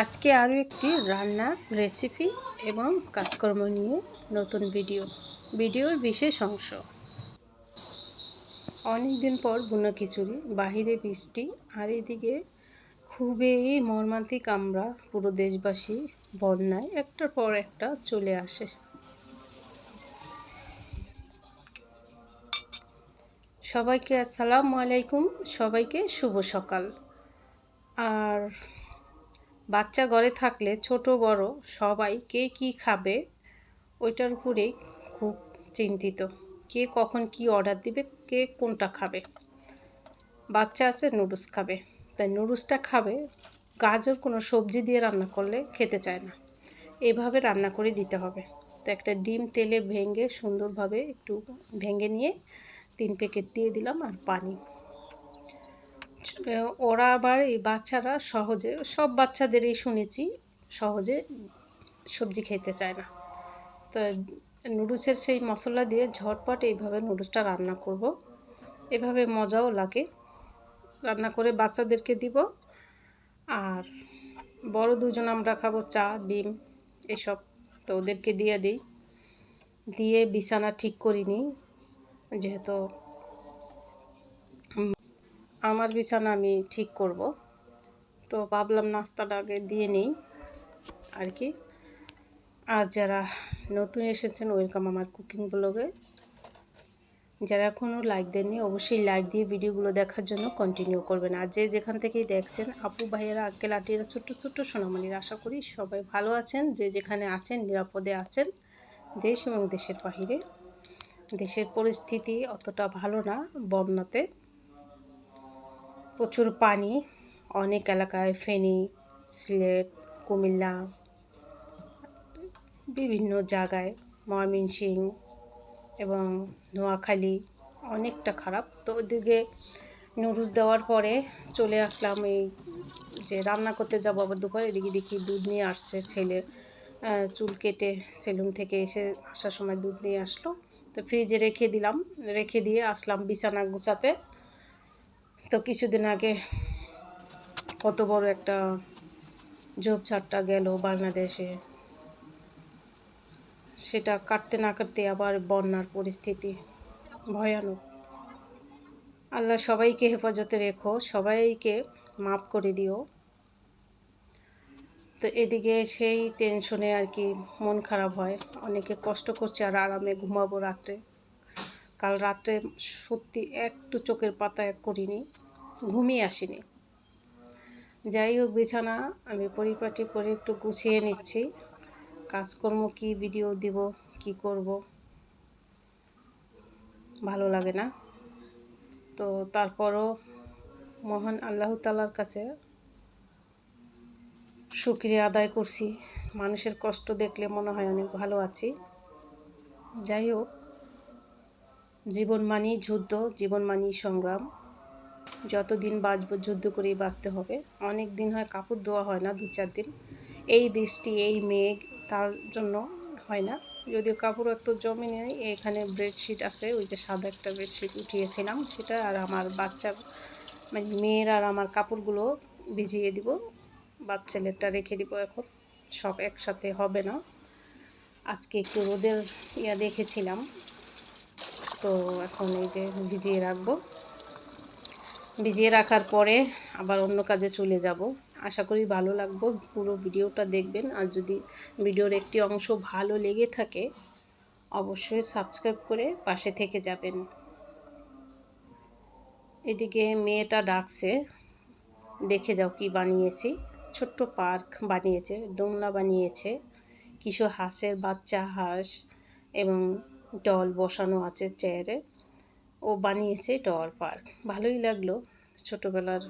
আজকে আরও একটি রান্নার রেসিপি এবং কাজকর্ম নিয়ে নতুন ভিডিও ভিডিওর বিশেষ অংশ। অনেক দিন পর বুনো খিচুড়ি, বাহিরে বৃষ্টি আর এদিকে খুবই মর্মান্তিক আমরা পুরো দেশবাসী বন্যায় একটার পর একটা চলে আসে। সবাইকে আসসালামু আলাইকুম, সবাইকে শুভ সকাল। আর বাচ্চা ঘরে থাকলে ছোট, বড় সবাই কে কি খাবে ওইটার উপরেই খুব চিন্তিত। কে কখন কি অর্ডার দিবে, কে কোনটা খাবে। বাচ্চা আছে নুডলস খাবে। তাই নুডলসটা খাবে, গাজর কোনো সবজি দিয়ে রান্না করলে খেতে চায় না। এভাবে রান্না করে দিতে হবে। তো একটা ডিম তেলে ভেঙে সুন্দরভাবে একটু ভেঙে নিয়ে তিন প্যাকেট দিয়ে দিলাম আর পানি ওরা আবার এই বাচ্চারা সহজে, সব বাচ্চাদেরই শুনেছি, সহজে সবজি খেতে চায় না। তো নুডলসের সেই মশলা দিয়ে ঝটপট এইভাবে নুডলসটা রান্না করব। এভাবে মজাও লাগে। রান্না করে বাচ্চাদেরকে দিব। আর বড় দুজন আমরা খাব চা, ডিম, এসব। তো ওদেরকে দিয়ে দিই। দিয়ে বিছানা ঠিক করিনি, যেহেতু আমার বিছানা আমি ঠিক করব। তো ভাবলাম নাস্তাটা আগে দিয়ে নেই আর কি। আর যারা নতুন এসেছেন ওয়েলকাম আমার কুকিং ব্লগে যারা এখনও লাইক দেননি, অবশ্যই লাইক দিয়ে ভিডিওগুলো দেখার জন্য কন্টিনিউ করবেন। আর যে যেখান থেকেই দেখছেন, আপু, ভাইয়েরা আঙ্কেল আটিরা ছোট্ট ছোট্ট সোনামণির, আশা করি সবাই ভালো আছেন। যে যেখানে আছেন, নিরাপদে আছেন দেশ এবং দেশের বাহিরে। দেশের পরিস্থিতি অতটা ভালো না বন্যাতে। প্রচুর পানি। অনেক এলাকায় ফেনী, সিলেট, কুমিল্লা, বিভিন্ন জায়গায় ময়মনসিং এবং নোয়াখালী অনেকটা খারাপ। তো ওদিকে নুডলস দেওয়ার পরে চলে আসলাম এই যে রান্না করতে যাব আবার দুপুরে। এদিকে দেখি দুধ নিয়ে আসছে ছেলে চুল কেটে সেলুন থেকে এসে আসার সময় দুধ নিয়ে আসলো। তো ফ্রিজে রেখে দিলাম। রেখে দিয়ে আসলাম বিছানা গুছাতে। তো কিছুদিন আগে কত বড় একটা ঝোপঝাড়টা গেল বাংলাদেশে। সেটা কাটতে না কাটতে আবার বন্যার পরিস্থিতি ভয়ানক। আল্লাহ সবাইকে হেফাজতে রেখো, সবাইকে মাফ করে দিও। তো এদিকে সেই টেনশনে আর কি মন খারাপ হয়। অনেকে কষ্ট করছে আর আরামে ঘুমাবো রাত্রে। কাল রাত্রে সত্যি একটু চোখের পাতা এক করিনি, ঘুমিয়ে আসিনি। যাই হোক, বিছানা আমি পরিপাটি করে একটু গুছিয়ে নিচ্ছি। কাজকর্ম কি ভিডিও দিব, কি করব? ভালো লাগে না। তো তারপরও মহান আল্লাহ তালার কাছে সুক্রিয়া আদায় করছি। মানুষের কষ্ট দেখলে মনে হয় অনেক ভালো আছি। যাই হোক জীবন মানেই যুদ্ধ জীবন মানেই সংগ্রাম। যতদিন বাঁচবো, যুদ্ধ করেই বাঁচতে হবে। অনেক দিন হয় কাপড় ধোয়া হয় না, দু চার দিন। এই বৃষ্টি, এই মেঘ তার জন্য হয় না। যদিও কাপড় এত জমে নেই, এখানে বেডশিট আছে, ওই যে সাদা একটা বেডশিট উঠিয়েছিলাম। সেটা আর আমার বাচ্চার মানে মেয়ের আর আমার কাপড়গুলো ভিজিয়ে দিব, বাচ্চালেরটা রেখে দিব এখন। সব একসাথে হবে না। আজকে একটু রোদের ইয়া দেখেছিলাম। তো এখন এই যে ভিজিয়ে রাখব। ভিজিয়ে রাখার পরে আবার অন্য কাজে চলে যাব। আশা করি ভালো লাগবো। পুরো ভিডিওটা দেখবেন। আর যদি ভিডিওর একটি অংশ ভালো লেগে থাকে, অবশ্যই সাবস্ক্রাইব করে পাশে থেকে যাবেন। এদিকে মেয়েটা ডাকছে, দেখে যাও কি বানিয়েছি। ছোট্ট পার্ক বানিয়েছে, দোলনা বানিয়েছে। কিছু হাঁসের বাচ্চা হাঁস এবং ডল বসানো আছে চেয়ারে। ও বানিয়েছে ডল পার্ক। ভালোই লাগল ছোটোবেলার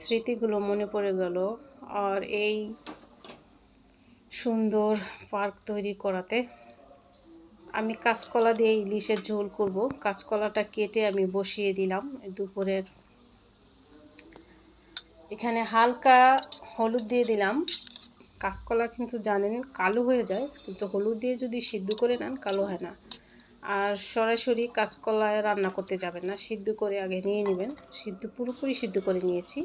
স্মৃতিগুলো মনে পড়ে গেল। আর এই সুন্দর পার্ক তৈরি করাতে আমি কাঁচকলা দিয়ে ইলিশের ঝোল করব। কাঁচকলাটা কেটে আমি বসিয়ে দিলাম দুপুরের। এখানে হালকা হলুদ দিয়ে দিলাম। কাঁচকলা কিন্তু জানেন কালো হয়ে যায়, কিন্তু হলুদ দিয়ে যদি সিদ্ধ করে নেন কালো হয় না। আর সরাসরি কাঁচকলায় রান্না করতে যাবেন না। সিদ্ধ করে আগে নিয়ে নেবেন। সিদ্ধ পুরোপুরি সিদ্ধ করে নিয়েছি।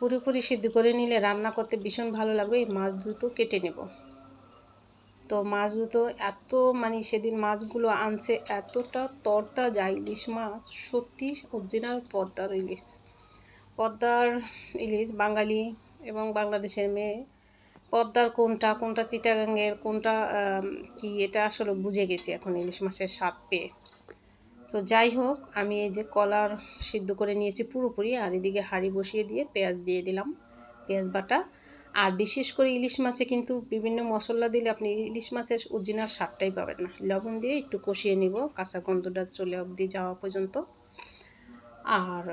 পুরোপুরি সিদ্ধ করে নিলে রান্না করতে ভীষণ ভালো লাগবে। এই মাছ দুটো কেটে নেব। তো মাছ দুটো এত মানে সেদিন মাছগুলো আনছে, এতটা তরতা যায় ইলিশ মাছ। সত্যি অরিজিনাল পদ্মার ইলিশ। পদ্মার ইলিশ বাঙালি এবং বাংলাদেশের মেয়ে পদ্মার কোনটা কোনটা চিটাগাঙ্গের, কোনটা কি এটা আসলে বুঝে গেছি এখন ইলিশ মাছের স্বাদ পেয়ে। তো যাই হোক, আমি এই যে কলার সিদ্ধ করে নিয়েছি পুরোপুরি, আর এদিকে হাঁড়ি বসিয়ে দিয়ে পেঁয়াজ দিয়ে দিলাম, পেঁয়াজ বাটা। আর বিশেষ করে ইলিশ মাছে কিন্তু বিভিন্ন মশলা দিলে আপনি ইলিশ মাছের অরিজিনাল স্বাদটাই পাবেন না। লবণ দিয়ে একটু কষিয়ে নিব, কাঁচা গন্ধটা চলে অবধি যাওয়া পর্যন্ত। আর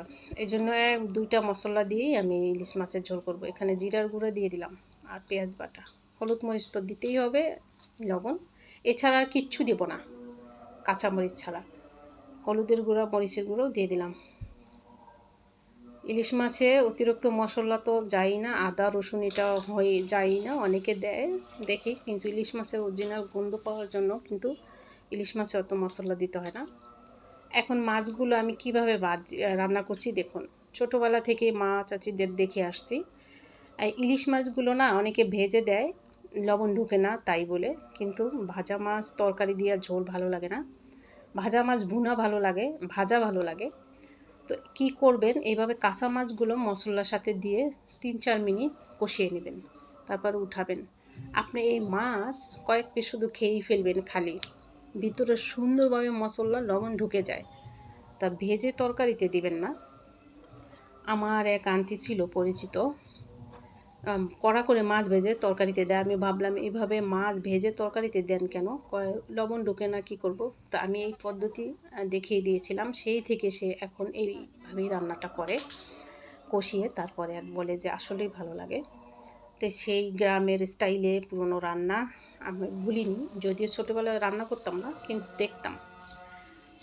এই জন্য এক, দুইটা মশলা দিয়েই আমি ইলিশ মাছের ঝোল করব। এখানে জিরার গুঁড়ো দিয়ে দিলাম। আর পেঁয়াজ বাটা। হলুদ মরিচ তো দিতেই হবে, লবণ। এছাড়া আর কিচ্ছু দেব না, কাঁচামরিচ ছাড়া। হলুদের গুঁড়া, মরিচের গুঁড়োও দিয়ে দিলাম। ইলিশ মাছে অতিরিক্ত মশলা তো যাই না, আদা, রসুন এটা হয়ে যাই না, অনেকে দেয়, দেখি। কিন্তু ইলিশ মাছের অরিজিনাল গন্ধ পাওয়ার জন্য কিন্তু ইলিশ মাছে অত মশলা দিতে হয় না। এখন মাছগুলো আমি কীভাবে বাজ, রান্না করছি দেখুন। ছোটোবেলা থেকে মা, চাচিদের দেখে আসছি। ইলিশ মাছগুলো না অনেকে ভেজে দেয়, লবণ ঢুকে না তাই বলে, কিন্তু ভাজা মাছ তরকারি দিয়ে ঝোল ভালো লাগে না। ভাজা মাছ ভুনা ভালো লাগে, ভাজা ভালো লাগে। তো কি করবেন এইভাবে কাঁচা মাছগুলো মশলার সাথে দিয়ে তিন চার মিনিট কষিয়ে নেবেন, তারপর উঠাবেন। আপনি এই মাছ কয়েক পিস শুধু খেয়েই ফেলবেন খালি, ভিতরে সুন্দরভাবে মশলা, লবণ ঢুকে যায়। তা ভেজে তরকারিতে দিবেন না। আমার এক আন্টি ছিল পরিচিত কড়া করে মাছ ভেজে তরকারিতে দেয়। আমি ভাবলাম, এইভাবে মাছ ভেজে তরকারিতে দেন কেন? লবণ ঢুকে না কি করব? তা আমি এই পদ্ধতি দেখিয়ে দিয়েছিলাম। সেই থেকে সে এখন এইভাবেই রান্নাটা করে, কষিয়ে তারপরে আর বলে যে, আসলেই ভালো লাগে। তো সেই গ্রামের স্টাইলে পুরনো রান্না আমি ভুলিনি। যদিও ছোটোবেলায় রান্না করতাম না, কিন্তু দেখতাম।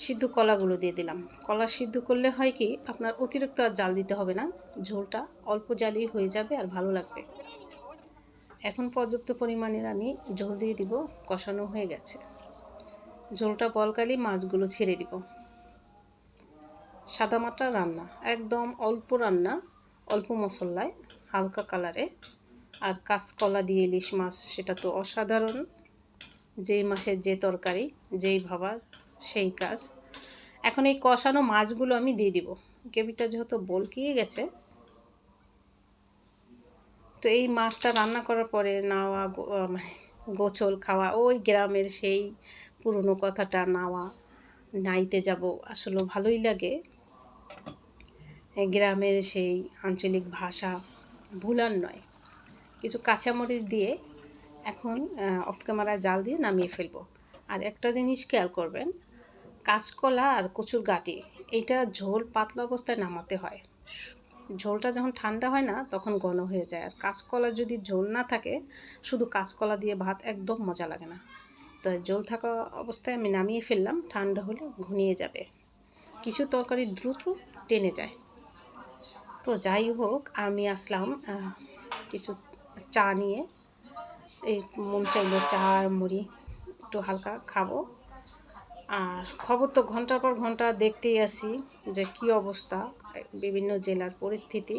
সিদ্ধ কলাগুলো দিয়ে দিলাম। কলা সিদ্ধ করলে হয় কি, আপনার অতিরিক্ত আর জাল দিতে হবে না। ঝোলটা অল্প জালই হয়ে যাবে আর ভালো লাগবে। এখন পর্যাপ্ত পরিমাণের আমি ঝোল দিয়ে দিব, কষানো হয়ে গেছে। ঝোলটা বলকালি মাছগুলো ছেড়ে দিব। সাদামাটা রান্না, একদম অল্প রান্না, অল্প মশলায়, হালকা কালারে। আর কাঁচকলা দিয়ে ইলিশ মাছ, সেটা তো অসাধারণ। যেই মাসের যে তরকারি, যেই ভাবার। সেই কাজ। এখন এই কষানো মাছগুলো আমি দিয়ে দিব। গ্রেভিটা যেহেতু বলকিয়ে গেছে, তো এই মাছটা রান্না করার পরে নাওয়া মানে গোছল খাওয়া, ওই গ্রামের সেই পুরনো কথাটা, নাওয়া, নাইতে যাব, আসলে ভালোই লাগে। গ্রামের সেই আঞ্চলিক ভাষা ভুলার নয়। কিছু কাঁচামরিচ দিয়ে এখন অফ ক্যামেরা জাল দিয়ে নামিয়ে ফেলব। আর একটা জিনিস খেয়াল করবেন কাঁচকলা আর কচুর গাটি, এইটা ঝোল পাতলা অবস্থায় নামাতে হয়। ঝোলটা যখন ঠান্ডা হয় না, তখন ঘন হয়ে যায়। আর কাঁচকলা যদি ঝোল না থাকে, শুধু কাঁচকলা দিয়ে ভাত একদম মজা লাগে না। তো ঝোল থাকা অবস্থায় আমি নামিয়ে ফেললাম, ঠান্ডা হলে ঘনিয়ে যাবে। কিছু তরকারি দ্রুত টেনে যায়। তো যাই হোক, আমি আসলাম কিছু চা নিয়ে। এই মন চাইলো চা আর মুড়ি, একটু হালকা খাব। আর খবর তো ঘণ্টার পর ঘণ্টা দেখতেই আসি যে কি অবস্থা, বিভিন্ন জেলার পরিস্থিতি,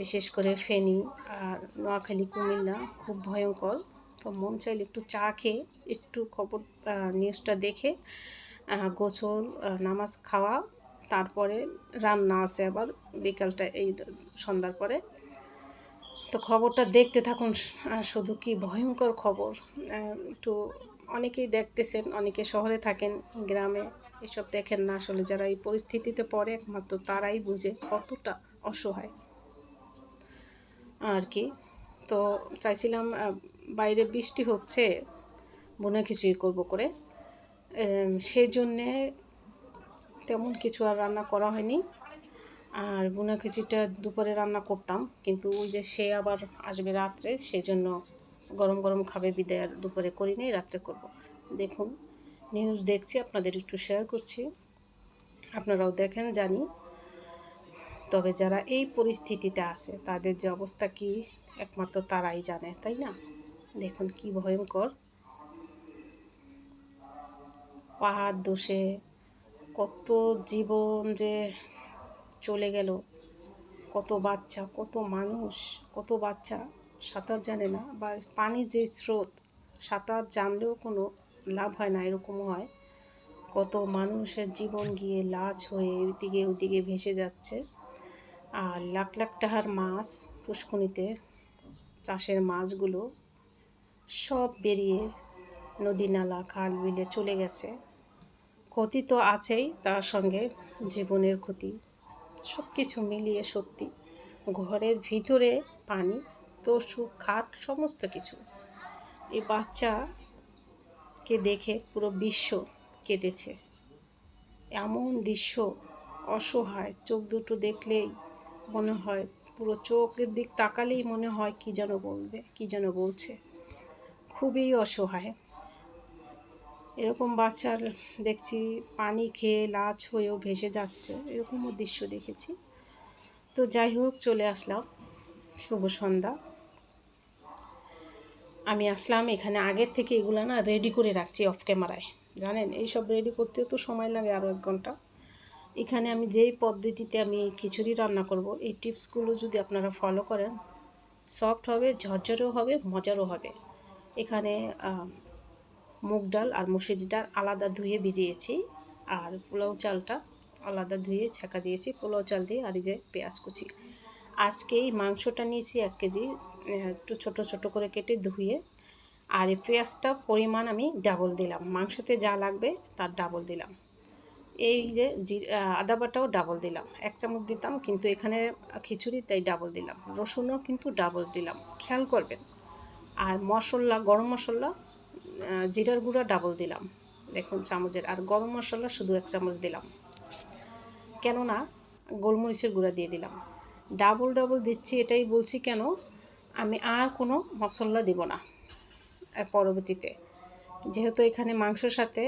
বিশেষ করে ফেনী আর নোয়াখালী, কুমিল্লা খুব ভয়ঙ্কর। তো মন চাইলে একটু চা খেয়ে একটু খবর নিউজটা দেখে গোছল নামাজ খাওয়া, তারপরে রান্না আছে আবার বিকালটা এই সন্ধ্যার পরে। তো খবরটা দেখতে থাকুন শুধু কি ভয়ঙ্কর খবর একটু অনেকেই দেখতেছেন, অনেকে শহরে থাকেন, গ্রামে এসব দেখেন না আসলে। যারা এই পরিস্থিতিতে পড়ে একমাত্র তারাই বুঝে কতটা অসহায় আর কি। তো চাইছিলাম বাইরে বৃষ্টি হচ্ছে বোনা কিছুই করব করে। সেই জন্যে তেমন কিছু আর রান্না করা হয়নি। আর বোনা খিচুড়িটা দুপুরে রান্না করতাম, কিন্তু ওই যে সে আবার আসবে রাত্রে, সেজন্য গরম গরম খাবে, বিদায় আর দুপুরে করি নেই, রাত্রে করব। দেখুন নিউজ দেখছি, আপনাদের একটু শেয়ার করছি। আপনারাও দেখেন, জানি। তবে যারা এই পরিস্থিতিতে আছে, তাদের যে অবস্থা কি, একমাত্র তারাই জানে, তাই না? দেখুন, কি ভয়ঙ্কর। পাহাড় দোষে কত জীবন যে চলে গেল। কত বাচ্চা, কত মানুষ, কত বাচ্চা। সাঁতার জানে না বা পানির যে স্রোত, সাঁতার জানলেও কোনো লাভ হয় না, এরকমও হয়। কত মানুষের জীবন গিয়ে লাশ হয়ে এদিকে ওদিকে ভেসে যাচ্ছে। আর লাখ লাখ টাকার মাছ পুষ্কনিতে চাষের মাছগুলো সব বেরিয়ে নদী নালা, খাল বিলে চলে গেছে। ক্ষতি তো আছেই তার সঙ্গে জীবনের ক্ষতি। সব কিছু মিলিয়ে সত্যি, ঘরের ভিতরে পানি তসু খাট, সমস্ত কিছু। এই বাচ্চাকে দেখে পুরো বিশ্ব কেঁদেছে। এমন দৃশ্য, অসহায়, চোখ দুটো দেখলেই মনে হয়, পুরো চোখের দিক তাকালেই মনে হয় কী যেন বলবে, কী যেন বলছে। খুবই অসহায়। এরকম বাচ্চার দেখছি, পানি খেয়ে লাচ হয়েও ভেসে যাচ্ছে, এরকমও দৃশ্য দেখেছি। তো যাই হোক, চলে আসলাম। শুভ সন্ধ্যা। আমি আসলাম, এখানে আগের থেকে এগুলো না রেডি করে রাখছি অফ ক্যামেরায় জানেন, এইসব রেডি করতেও তো সময় লাগে আরও এক ঘণ্টা। এখানে আমি যেই পদ্ধতিতে আমি খিচুড়ি রান্না করব, এই টিপসগুলো যদি আপনারা ফলো করেন সফট হবে, ঝরঝরেও হবে, মজারও হবে। এখানে মুগ ডাল আর মুসুরি ডাল আলাদা ধুয়ে ভিজিয়েছি, আর পোলাও চালটা আলাদা ধুয়ে ছাকা দিয়েছি, পোলাও চাল দিয়ে আর এই যে পেঁয়াজ কুচি। আজকে এই মাংসটা নিয়েছি এক কেজি একটু ছোট ছোট করে কেটে ধুয়ে। আর এই পেঁয়াজটা পরিমাণ আমি ডাবল দিলাম। মাংসতে যা লাগবে তার ডাবল দিলাম। এই যে জি আদা বাটাও ডাবল দিলাম। এক চামচ দিতাম, কিন্তু এখানে খিচুড়ি, তাই ডাবল দিলাম। রসুনও কিন্তু ডাবল দিলাম। খেয়াল করবেন। আর মশলা, গরম মশলা জিরার গুঁড়া ডাবল দিলাম। দেখুন চামচের। আর গরম মশলা শুধু এক চামচ দিলাম। কেননা গোলমরিচের গুঁড়া দিয়ে দিলাম। ডাবল ডাবল দিচ্ছি এটাই বলছি কেন? আমি আর কোনো মশলা দিব না পরবর্তীতে। যেহেতু এখানে মাংসর সাথে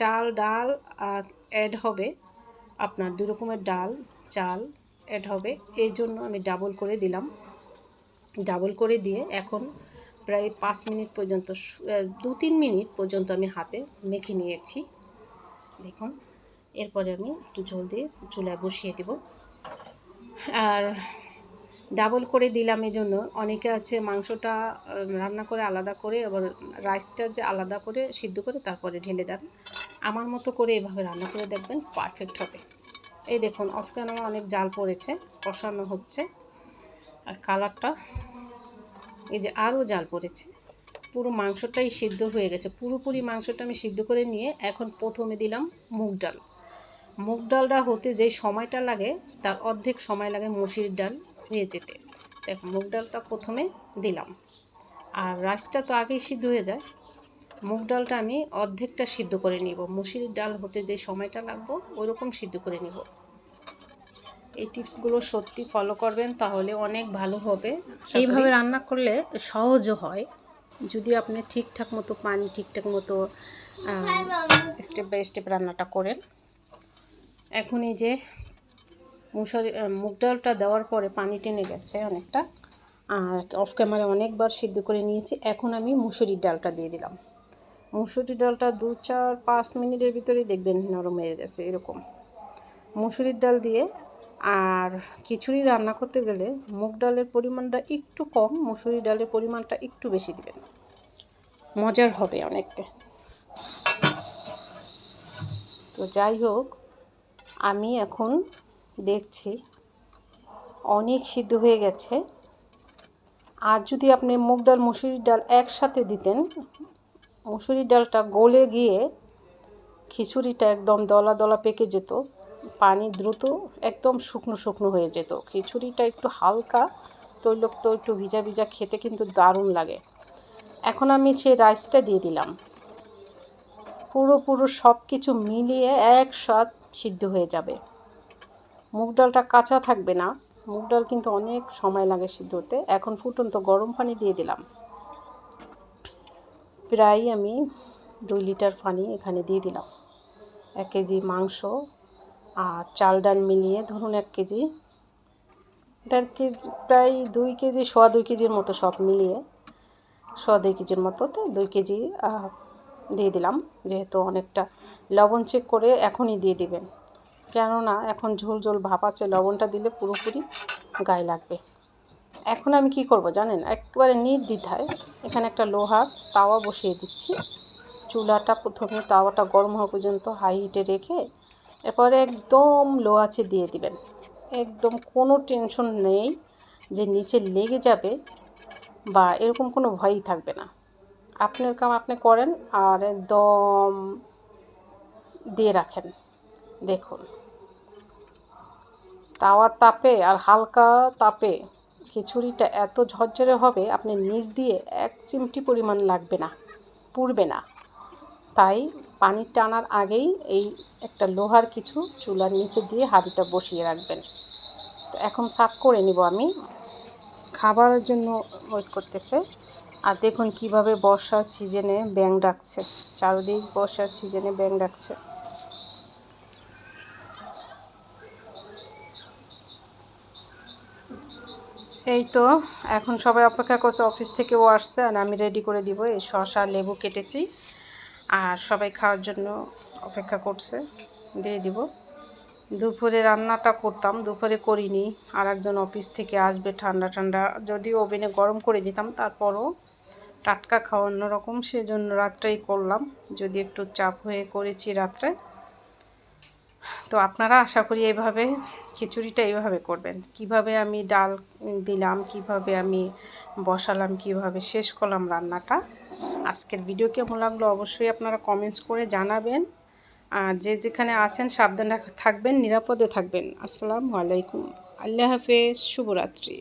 চাল, ডাল অ্যাড হবে, আপনার দু রকমের ডাল, চাল অ্যাড হবে, এই জন্য আমি ডাবল করে দিলাম। ডাবল করে দিয়ে এখন প্রায় পাঁচ মিনিট পর্যন্ত দু তিন মিনিট পর্যন্ত আমি হাতে মেখে নিয়েছি। দেখুন, এরপরে আমি একটু ঝোল দিয়ে চুলায় বসিয়ে দেব। আর ডাবল করে দিলাম এই জন্য অনেকে আছে মাংসটা রান্না করে আলাদা করে, আবার রাইসটা যে আলাদা করে সিদ্ধ করে তারপরে ঢেলে দেন। আমার মতো করে এভাবে রান্না করে দেখবেন পারফেক্ট হবে। এই দেখুন অফ ক্যামেরা অনেক জাল পড়েছে, কষানো হচ্ছে। আর কালারটা এই যে আরও জাল পড়েছে। পুরো মাংসটাই সিদ্ধ হয়ে গেছে। পুরোপুরি মাংসটা আমি সিদ্ধ করে নিয়ে এখন প্রথমে দিলাম মুগ ডাল। মুগ ডালটা হতে যে সময়টা লাগে, তার অর্ধেক সময় লাগে মুসির ডাল হয়ে যেতে। দেখ, মুগ ডালটা প্রথমে দিলাম। আর রাইসটা তো আগেই সিদ্ধ হয়ে যায়। মুগ ডালটা আমি অর্ধেকটা সিদ্ধ করে নিব। মুসির ডাল হতে যে সময়টা লাগবো ওই রকম সিদ্ধ করে নিব। এই টিপসগুলো সত্যি ফলো করবেন, তাহলে অনেক ভালো হবে। এইভাবে রান্না করলে সহজও হয়। যদি আপনি ঠিকঠাক মতো পানি, ঠিকঠাক মতো স্টেপ বাই স্টেপ রান্নাটা করেন। এখন এই যে মুসুরি মুগ ডালটা দেওয়ার পরে পানি টেনে গেছে অনেকটা। আর অফ ক্যামেরা অনেকবার সিদ্ধ করে নিয়েছি। এখন আমি মুসুরির ডালটা দিয়ে দিলাম। মুসুরির ডালটা দু, চার, পাঁচ মিনিটের ভিতরেই দেখবেন নরম হয়ে গেছে এরকম। মুসুরির ডাল দিয়ে আর খিচুড়ি রান্না করতে গেলে মুগ ডালের পরিমাণটা একটু কম মুসুরি ডালের পরিমাণটা একটু বেশি দিবেন। মজার হবে অনেকটা তো যাই হোক আমি এখন দেখছি, অনেক সিদ্ধ হয়ে গেছে। আর যদি আপনি মুগ ডাল, মুসুরির ডাল একসাথে দিতেন, মুসুরির ডালটা গলে গিয়ে খিচুড়িটা একদম দলা দলা পেকে যেত, পানি দ্রুত একদম শুকনো শুকনো হয়ে যেত। খিচুড়িটা একটু হালকা, তৈলক্ত, একটু ভিজা ভিজা খেতে কিন্তু দারুণ লাগে। এখন আমি সেই রাইসটা দিয়ে দিলাম। পুরো পুরো সব কিছু মিলিয়ে একসাথ সিদ্ধ হয়ে যাবে। মুগ ডালটা কাঁচা থাকবে না। মুগ ডাল কিন্তু অনেক সময় লাগে সিদ্ধ হতে। এখন ফুটন্ত গরম পানি দিয়ে দিলাম। প্রায় আমি দুই লিটার পানি এখানে দিয়ে দিলাম। এক কেজি মাংস আর চাল ডাল মিলিয়ে ধরুন এক কেজি। দেড় কেজি, প্রায় দুই কেজি, সোয়া দুই কেজির মতো সব মিলিয়ে, সোয়া দুই কেজির মতো তো দুই কেজি দিয়ে দিলাম, যেহেতু অনেকটা লবণ চেক করে এখনই দিয়ে দিবেন। কেননা এখন ঝোল ঝোল ভাপ আছে, লবণটা দিলে পুরোপুরি গায়ে লাগবে। এখন আমি কি করব জানেন? একবারে নির্দ্বিধায় এখানে একটা লোহার তাওয়া বসিয়ে দিচ্ছি। চুলাটা প্রথমে তাওয়াটা গরম হওয়া পর্যন্ত হাই হিটে রেখে এরপরে একদম লো আছে দিয়ে দিবেন। একদম কোনো টেনশন নেই যে নিচে লেগে যাবে বা এরকম কোনো ভয়ই থাকবে না। আপনার কাম আপনি করেন আর দম দিয়ে রাখেন। দেখুন। তাওয়ার তাপে আর হালকা তাপে খিচুড়িটা এত ঝরঝরে হবে, আপনি নিচ দিয়ে এক চিমটি পরিমাণ লাগবে না, পুড়বে না। তাই পানি টানার আগেই এই একটা লোহার কিছু চুলার নিচে দিয়ে হাঁড়িটা বসিয়ে রাখবেন। তো এখন সাফ করে নিব আমি। খাবারের জন্য ওয়েট করতেছে। আর দেখুন কীভাবে বর্ষার সিজনে ব্যাং ডাকছে। চারদিক বর্ষার সিজনে ব্যাং ডাকছে। এই তো, এখন সবাই অপেক্ষা করছে, অফিস থেকেও আসছে আর আমি রেডি করে দিব। এই শশা লেবু কেটেছি আর সবাই খাওয়ার জন্য অপেক্ষা করছে। দিয়ে দিব। দুপুরে রান্নাটা করতাম, দুপুরে করিনি। আর একজন অফিস থেকে আসবে ঠান্ডা ঠান্ডা। যদিও ওভেনে গরম করে দিতাম, তারপরও টাটকা খাওয়ানো রকম, সেজন্য রাত্রেই করলাম। যদি একটু চাপ হয়ে করেছি রাত্রে, তো আপনারা আশা করি এইভাবে খিচুড়িটা এইভাবে করবেন। কীভাবে আমি ডাল দিলাম, কীভাবে আমি বসালাম, কীভাবে শেষ করলাম রান্নাটা, আজকের ভিডিও কেমন লাগল অবশ্যই আপনারা কমেন্টস করে জানাবেন। আর যে যেখানে আছেন সাবধানে থাকবেন, নিরাপদে থাকবেন। আসসালামু আলাইকুম। আল্লাহ হাফেজ, শুভরাত্রি।